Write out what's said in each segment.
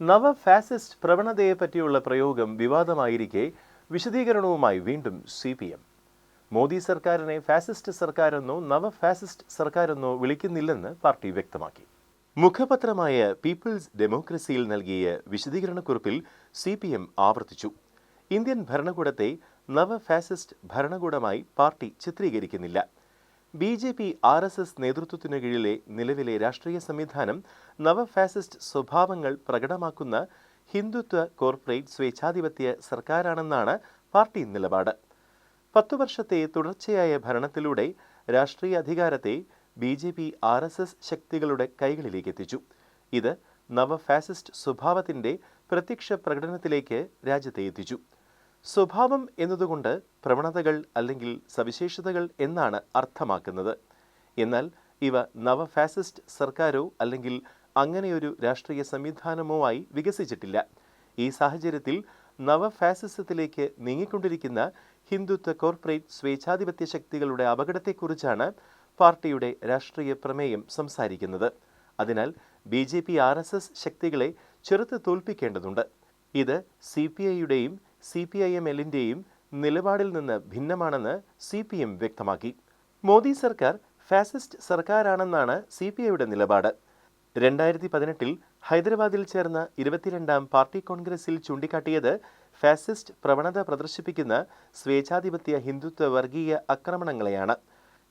നവ ഫാസിസ്റ്റ് പ്രവണതയെ പറ്റിയുള്ള പ്രയോഗം വിവാദമായിരിക്കെ വിശദീകരണവുമായി വീണ്ടും സി പി എം. മോദി സർക്കാരിനെ ഫാസിസ്റ്റ് സർക്കാരെന്നോ നവ ഫാസിസ്റ്റ് സർക്കാരെന്നോ വിളിക്കുന്നില്ലെന്ന് പാർട്ടി വ്യക്തമാക്കി. മുഖപത്രമായ പീപ്പിൾസ് ഡെമോക്രസിയിൽ നൽകിയ വിശദീകരണക്കുറിപ്പിൽ സി പി എം ആവർത്തിച്ചു. ഇന്ത്യൻ ഭരണകൂടത്തെ നവ ഫാസിസ്റ്റ് ഭരണകൂടമായി party ചിത്രീകരിക്കുന്നില്ല. B J P R S S നേതൃത്വത്തിനു കീഴിലെ നിലവിലെ രാഷ്ട്രീയ സംവിധാനം നവഫാസിസ്റ്റ് സ്വഭാവങ്ങൾ പ്രകടമാക്കുന്ന ഹിന്ദുത്വ കോർപ്പറേറ്റ് സ്വേച്ഛാധിപത്യ സർക്കാരാണെന്നാണ് പാർട്ടി നിലപാട്. പത്തു വർഷത്തെ തുടർച്ചയായ ഭരണത്തിലൂടെ രാഷ്ട്രീയ അധികാരത്തെ B J P R S S ശക്തികളുടെ കൈകളിലേക്ക് എത്തിച്ചു. ഇത് നവഫാസിസ്റ്റ് സ്വഭാവത്തിന്റെ പ്രത്യക്ഷ പ്രകടനത്തിലേക്ക് രാജ്യത്തെ എത്തിച്ചു. സ്വഭാവം എന്നതുകൊണ്ട് പ്രവണതകൾ അല്ലെങ്കിൽ സവിശേഷതകൾ എന്നാണ് അർത്ഥമാക്കുന്നത്. എന്നാൽ ഇവ നവ ഫാസിസ്റ്റ് സർക്കാരോ അല്ലെങ്കിൽ അങ്ങനെയൊരു രാഷ്ട്രീയ സംവിധാനമോ ആയി വികസിച്ചിട്ടില്ല. ഈ സാഹചര്യത്തിൽ നവ ഫാസിസത്തിലേക്ക് നീങ്ങിക്കൊണ്ടിരിക്കുന്ന ഹിന്ദുത്വ കോർപ്പറേറ്റ് സ്വേച്ഛാധിപത്യ ശക്തികളുടെ അപകടത്തെക്കുറിച്ചാണ് പാർട്ടിയുടെ രാഷ്ട്രീയ പ്രമേയം സംസാരിക്കുന്നത്. അതിനാൽ B J P R S S ശക്തികളെ ചെറുത്ത് തോൽപ്പിക്കേണ്ടതുണ്ട്. ഇത് സി പി ഐയുടെയും സി പി ഐ എം എല്ലിന്റെയും നിലപാടിൽ നിന്ന് ഭിന്നമാണെന്ന് സി പി എം വ്യക്തമാക്കി. മോദി സർക്കാർ ഫാസിസ്റ്റ് സർക്കാരാണെന്നാണ് സി പി ഐയുടെ നിലപാട്. രണ്ടായിരത്തി പതിനെട്ടിൽ ഹൈദരാബാദിൽ ചേർന്ന ഇരുപത്തിരണ്ടാം പാർട്ടി കോൺഗ്രസിൽ ചൂണ്ടിക്കാട്ടിയത് ഫാസിസ്റ്റ് പ്രവണത പ്രദർശിപ്പിക്കുന്ന സ്വേച്ഛാധിപത്യ ഹിന്ദുത്വ വർഗീയ ആക്രമണങ്ങളെയാണ്.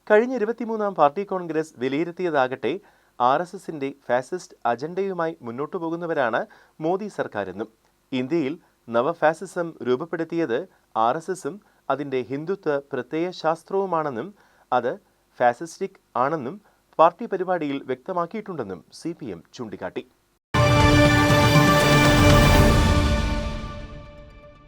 കഴിഞ്ഞ ഇരുപത്തിമൂന്നാം പാർട്ടി കോൺഗ്രസ് വിലയിരുത്തിയതാകട്ടെ ആർ എസ് എസിന്റെ ഫാസിസ്റ്റ് അജണ്ടയുമായി മുന്നോട്ടു പോകുന്നവരാണ് മോദി സർക്കാരെന്നും. ഇന്ത്യയിൽ നവഫാസിസം രൂപപ്പെടുത്തിയത് ആർ എസ് എസും അതിന്റെ ഹിന്ദുത്വ പ്രത്യയ ശാസ്ത്രവുമാണെന്നും അത് ഫാസിസ്റ്റിക് ആണെന്നും പാർട്ടി പരിപാടിയിൽ വ്യക്തമാക്കിയിട്ടുണ്ടെന്നും സി പി എം ചൂണ്ടിക്കാട്ടി.